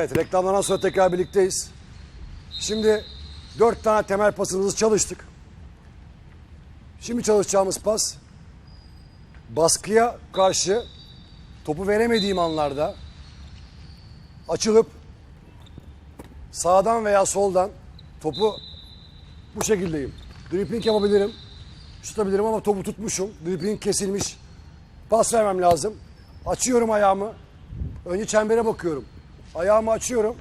Evet reklamlardan sonra tekrar birlikteyiz. Şimdi dört tane temel pasımızı çalıştık. Şimdi çalışacağımız pas baskıya karşı topu veremediğim anlarda açılıp sağdan veya soldan topu bu şekildeyim. Dribbling yapabilirim. Tutabilirim ama topu tutmuşum. Dribbling kesilmiş. Pas vermem lazım. Açıyorum ayağımı. Önce çembere bakıyorum. Ayağımı açıyorum.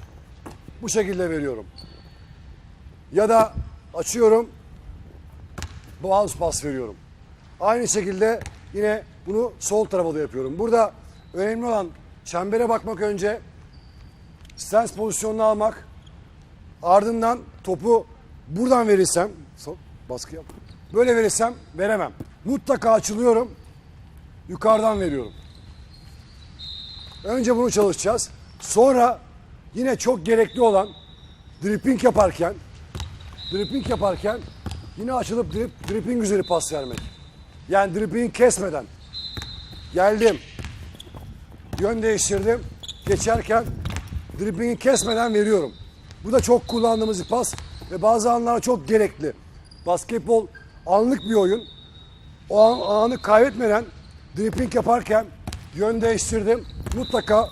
Bu şekilde veriyorum. Ya da açıyorum. Bounce pas veriyorum. Aynı şekilde yine bunu sol tarafa da yapıyorum. Burada önemli olan çembere bakmak önce stance pozisyonunu almak. Ardından topu buradan verirsem baskı yap. Böyle verirsem veremem. Mutlaka açılıyorum. Yukarıdan veriyorum. Önce bunu çalışacağız. Sonra yine çok gerekli olan dripping yaparken dripping yaparken yine açılıp drip, dripping üzeri pas vermek. Yani dripping kesmeden. Geldim. Yön değiştirdim. Geçerken drippingi kesmeden veriyorum. Bu da çok kullandığımız bir pas ve bazı anlarda çok gerekli. Basketbol anlık bir oyun. O an, anı kaybetmeden dripping yaparken yön değiştirdim. Mutlaka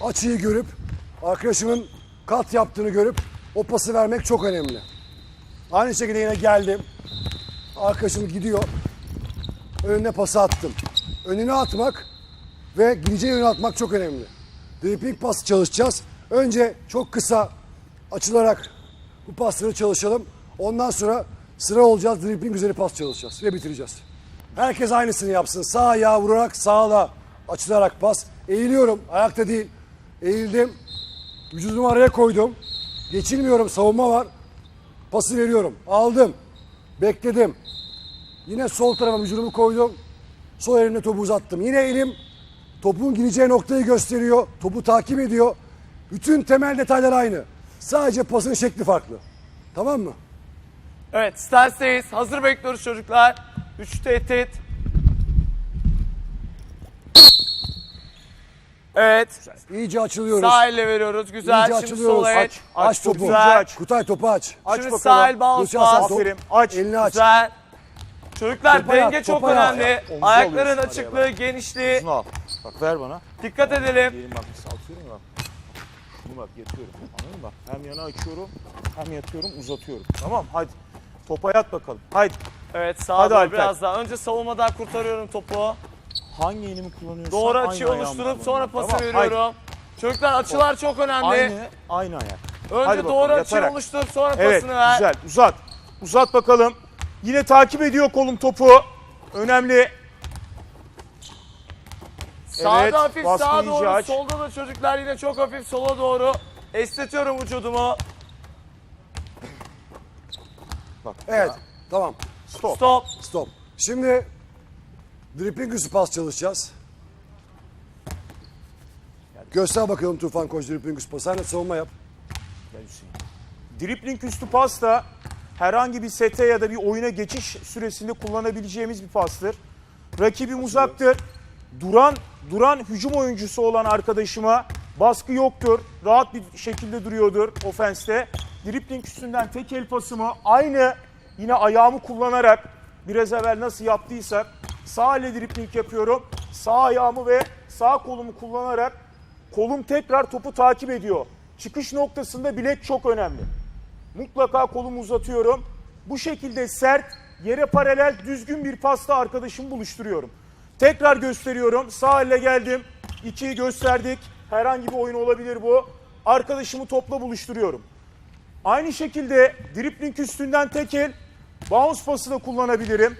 açıyı görüp arkadaşımın kat yaptığını görüp o pası vermek çok önemli. Aynı şekilde yine geldim. Arkadaşım gidiyor. Önüne pası attım. Önüne atmak ve gideceği yöne atmak çok önemli. Dripping pası çalışacağız. Önce çok kısa açılarak bu pasları çalışalım. Ondan sonra sıra olacağız. Dripping üzeri pas çalışacağız ve bitireceğiz. Herkes aynısını yapsın. Sağ ayağı vurarak sağla açılarak pas. Eğiliyorum. Ayakta değil. Eğildim. Vücudumu araya koydum. Geçilmiyorum. Savunma var. Pası veriyorum. Aldım. Bekledim. Yine sol tarafa vücudumu koydum. Sol elimle topu uzattım. Yine elim topun gideceği noktayı gösteriyor. Topu takip ediyor. Bütün temel detaylar aynı. Sadece pasın şekli farklı. Tamam mı? Evet, stance'deyiz. Hazır bekliyoruz çocuklar. 3 tehdit. Evet. İyice açılıyoruz. Sağ elle veriyoruz. Güzel. İyice Şimdi açılıyoruz. sol el. Aç, aç, çok topu. güzel. Aç. Kutay topu aç. Aç Şimdi bakalım. sağ el bounce pass. Aferin. Aç. Elini aç. Güzel. Çocuklar Topa denge çok topa yap. önemli. Omzu Ayakların alıyorsun açıklığı, genişliği. Şunu al. Bak ver bana. Dikkat edelim. Diyelim bak nasıl atıyorum ya. Şunu bak yatıyorum. Anladın mı? Bak hem yana açıyorum hem yatıyorum uzatıyorum. Tamam hadi. Topa yat bakalım. Haydi. Evet sağa Hadi doğru Alper. biraz daha. Önce savunmadan kurtarıyorum topu. Hangi elimi kullanıyorsan Doğru açıyı oluşturup sonra pası Tamam, veriyorum. Çocuklar açılar çok Haydi. önemli. Aynı, aynı ayak. Önce Hadi bakalım, doğru açıyı yatarak. oluşturup sonra Evet pasını ver. güzel uzat. Uzat bakalım. Yine takip ediyor kolum topu. Önemli. Sağda Evet, hafif sağa doğru, aç. solda da çocuklar yine çok hafif sola doğru. Esnetiyorum vücudumu. Bak. Evet. Tamam. Stop. Stop. Stop. Şimdi dripping üstü pas çalışacağız. Göster bakalım Tufan Koç dripping üstü pas. Sen de savunma yap. Dripling üstü pas da herhangi bir sete ya da bir oyuna geçiş süresinde kullanabileceğimiz bir pastır. Rakibim uzaktır. Duran duran hücum oyuncusu olan arkadaşıma baskı yoktur. Rahat bir şekilde duruyordur ofenste. Dripling üstünden tek el pasımı aynı yine ayağımı kullanarak biraz evvel nasıl yaptıysak sağ elle dripling yapıyorum. Sağ ayağımı ve sağ kolumu kullanarak kolum tekrar topu takip ediyor. Çıkış noktasında bilek çok önemli. Mutlaka kolumu uzatıyorum. Bu şekilde sert, yere paralel, düzgün bir pasta arkadaşımı buluşturuyorum. Tekrar gösteriyorum. Sağ elle geldim. İkiyi gösterdik. Herhangi bir oyun olabilir bu. Arkadaşımı topla buluşturuyorum. Aynı şekilde dripling üstünden tek el, bounce pası da kullanabilirim.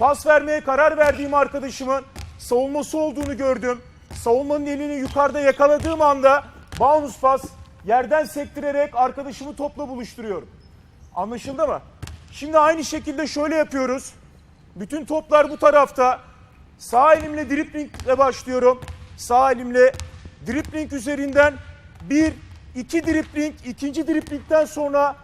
Pas vermeye karar verdiğim arkadaşımın savunması olduğunu gördüm. Savunmanın elini yukarıda yakaladığım anda bounce pas yerden sektirerek arkadaşımı topla buluşturuyorum. Anlaşıldı mı? Şimdi aynı şekilde şöyle yapıyoruz. Bütün toplar bu tarafta. Sağ elimle driplingle başlıyorum. Sağ elimle dripling üzerinden bir, iki dripling, ikinci driplingden sonra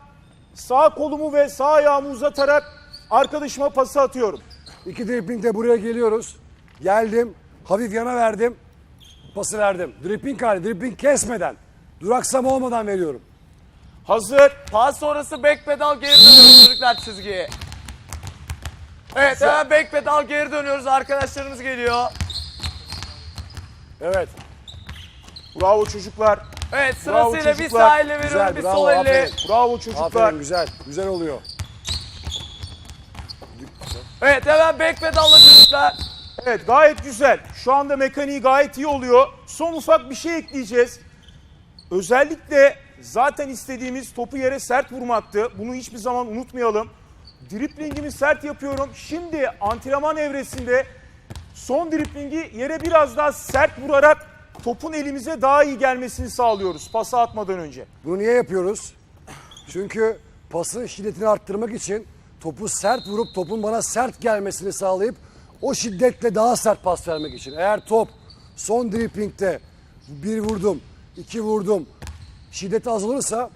sağ kolumu ve sağ ayağımı uzatarak arkadaşıma pası atıyorum. İki drippingde buraya geliyoruz. Geldim. Hafif yana verdim. pası verdim. Dripping hali, dripping kesmeden, duraksama olmadan veriyorum. Hazır. Pas sonrası back pedal geri dönüyoruz çocuklar çizgiye. Evet hemen back pedal geri dönüyoruz. Arkadaşlarımız geliyor. Evet. Bravo çocuklar. Evet Bravo sırasıyla bir çocuklar. sağ elle veriyorum Güzel, bir bravo, sol elle. aferin. Bravo çocuklar. Aferin güzel. Güzel oluyor. Evet hemen back pedalla çocuklar. Evet gayet güzel. Şu anda mekaniği gayet iyi oluyor. Son ufak bir şey ekleyeceğiz. Özellikle zaten istediğimiz topu yere sert vurmaktı. Bunu hiçbir zaman unutmayalım. Driplingimi sert yapıyorum. Şimdi antrenman evresinde son driplingi yere biraz daha sert vurarak topun elimize daha iyi gelmesini sağlıyoruz pası atmadan önce. Bunu niye yapıyoruz? Çünkü pasın şiddetini arttırmak için topu sert vurup topun bana sert gelmesini sağlayıp o şiddetle daha sert pas vermek için. Eğer top son driplingde bir vurdum, iki vurdum şiddeti az olursa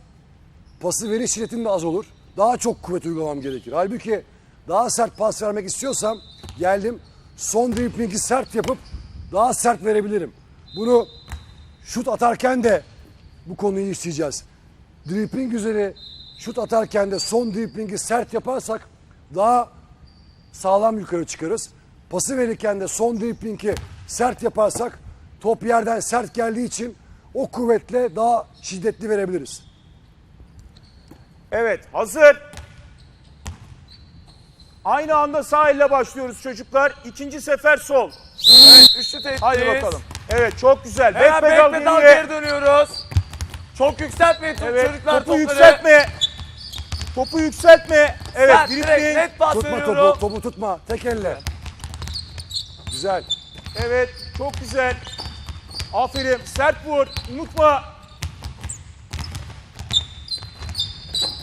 pası veriş şiddetim de az olur. Daha çok kuvvet uygulamam gerekir. Halbuki daha sert pas vermek istiyorsam geldim son driplingi sert yapıp daha sert verebilirim. Bunu şut atarken de bu konuyu işleyeceğiz. Dripping üzeri şut atarken de son drippingi sert yaparsak daha sağlam yukarı çıkarız. Pası verirken de son drippingi sert yaparsak top yerden sert geldiği için o kuvvetle daha şiddetli verebiliriz. Evet hazır. Aynı anda sağ elle başlıyoruz çocuklar. İkinci sefer sol. Evet üçlü tehdit. Hadi bakalım. Evet çok güzel. Hemen Back back pedal pedal geri dönüyoruz. Çok yükseltmeyin Evet, çocuklar topu topları. yükseltme. Topu yükseltme. Evet, Sert, direkt dribbling. net pas Tutma veriyorum. topu, topu tutma. Tek elle. Güzel. Evet, çok güzel. Aferin. Sert vur. Unutma.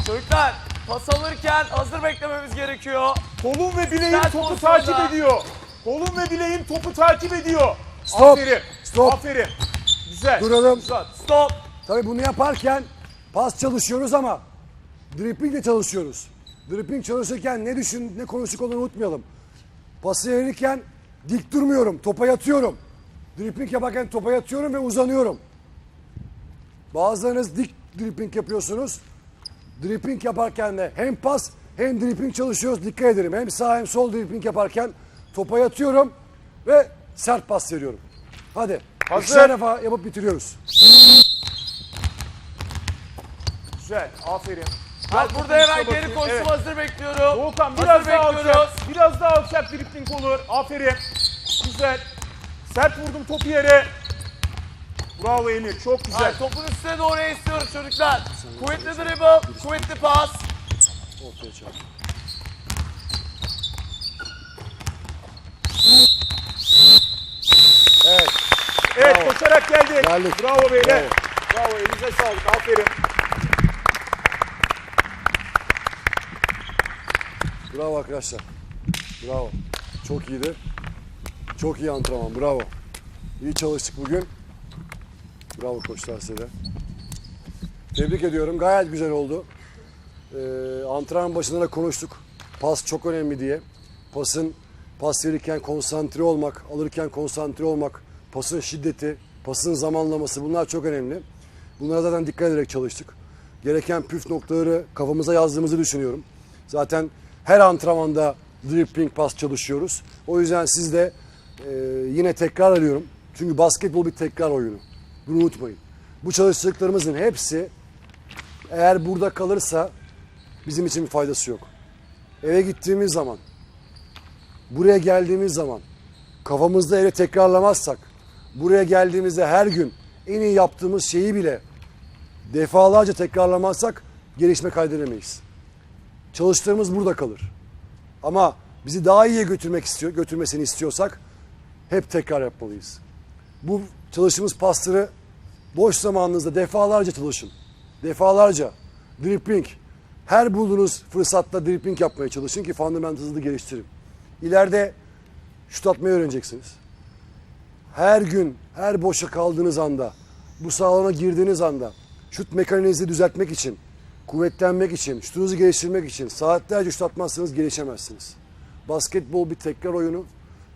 Çocuklar pas alırken hazır beklememiz gerekiyor. Kolun ve bileğin Sert topu pozisyonda. takip ediyor. Kolun ve bileğin topu takip ediyor. Stop. Aferin. Stop. Aferin. Güzel. Duralım. Güzel. Stop. Tabii bunu yaparken pas çalışıyoruz ama dripping de çalışıyoruz. Dripping çalışırken ne düşün, ne konuştuk olduğunu unutmayalım. Pası verirken dik durmuyorum, topa yatıyorum. Dripping yaparken topa yatıyorum ve uzanıyorum. Bazılarınız dik dripping yapıyorsunuz. Dripping yaparken de hem pas hem dripping çalışıyoruz. Dikkat ederim. Hem sağ hem sol dripping yaparken topa yatıyorum ve sert pas veriyorum. Hadi. Hazır. İkişer defa yapıp bitiriyoruz. Güzel. Aferin. Ben burada hemen geri koştum Evet. hazır bekliyorum. Doğukan Hazır biraz daha bekliyoruz. alçak. Biraz daha alçak dripling olur. Aferin. Güzel. Sert vurdum topu yere. Bravo Emir. Çok güzel. Hayır, topun üstüne doğru istiyoruz çocuklar. Kuvvetli dribble, kuvvetli pas. Ortaya çarp. Evet. Evet Bravo. koşarak geldi. Geldik. Bravo beyler. Bravo. Bravo. elinize sağlık. Aferin. Bravo arkadaşlar. Bravo. Çok iyiydi. Çok iyi antrenman. Bravo. İyi çalıştık bugün. Bravo koçlar size de. Tebrik ediyorum. Gayet güzel oldu. Ee, antrenman başında da konuştuk. Pas çok önemli diye. Pasın pas verirken konsantre olmak, alırken konsantre olmak, pasın şiddeti, pasın zamanlaması bunlar çok önemli. Bunlara zaten dikkat ederek çalıştık. Gereken püf noktaları kafamıza yazdığımızı düşünüyorum. Zaten her antrenmanda dribbling pas çalışıyoruz. O yüzden siz de e, yine tekrar arıyorum. Çünkü basketbol bir tekrar oyunu. Bunu unutmayın. Bu çalıştıklarımızın hepsi eğer burada kalırsa bizim için bir faydası yok. Eve gittiğimiz zaman, buraya geldiğimiz zaman kafamızda öyle tekrarlamazsak, buraya geldiğimizde her gün en iyi yaptığımız şeyi bile defalarca tekrarlamazsak gelişme kaydedemeyiz. Çalıştığımız burada kalır. Ama bizi daha iyiye götürmek istiyor, götürmesini istiyorsak hep tekrar yapmalıyız. Bu çalıştığımız pasları boş zamanınızda defalarca çalışın. Defalarca. Dribbling. Her bulduğunuz fırsatta dribbling yapmaya çalışın ki fundamentals'ı geliştirin. İleride şut atmayı öğreneceksiniz. Her gün, her boşa kaldığınız anda, bu salona girdiğiniz anda şut mekaniğinizi düzeltmek için, kuvvetlenmek için, şutunuzu geliştirmek için saatlerce şut atmazsanız gelişemezsiniz. Basketbol bir tekrar oyunu.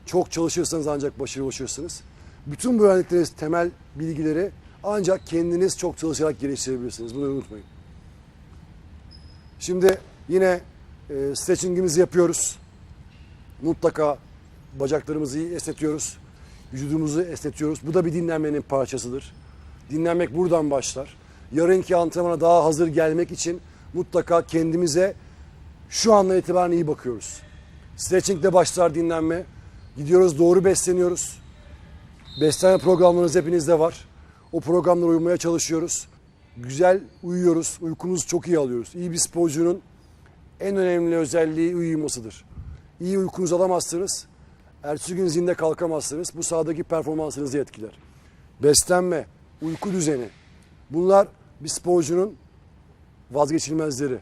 Çok çalışırsanız ancak başarılı ulaşırsınız. Bütün bu öğrendikleriniz temel bilgileri ancak kendiniz çok çalışarak geliştirebilirsiniz. Bunu unutmayın. Şimdi yine e, stretchingimizi yapıyoruz. Mutlaka bacaklarımızı iyi esnetiyoruz. Vücudumuzu esnetiyoruz. Bu da bir dinlenmenin parçasıdır. Dinlenmek buradan başlar. Yarınki antrenmana daha hazır gelmek için mutlaka kendimize şu andan itibaren iyi bakıyoruz. Stretchingle başlar dinlenme. Gidiyoruz doğru besleniyoruz. Beslenme programlarınız hepinizde var. O programlara uymaya çalışıyoruz. Güzel uyuyoruz. Uykumuzu çok iyi alıyoruz. İyi bir sporcunun en önemli özelliği uyumasıdır. İyi uykunuzu alamazsınız. Ertesi gün zinde kalkamazsınız. Bu sahadaki performansınızı etkiler. Beslenme, uyku düzeni. Bunlar bir sporcunun vazgeçilmezleri.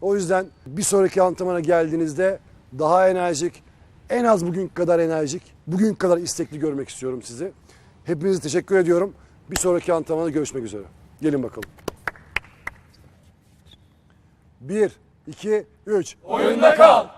O yüzden bir sonraki antrenmana geldiğinizde daha enerjik, en az bugün kadar enerjik, bugün kadar istekli görmek istiyorum sizi. Hepinize teşekkür ediyorum. Bir sonraki antrenmanda görüşmek üzere. Gelin bakalım. 1, 2, 3. Oyunda kal.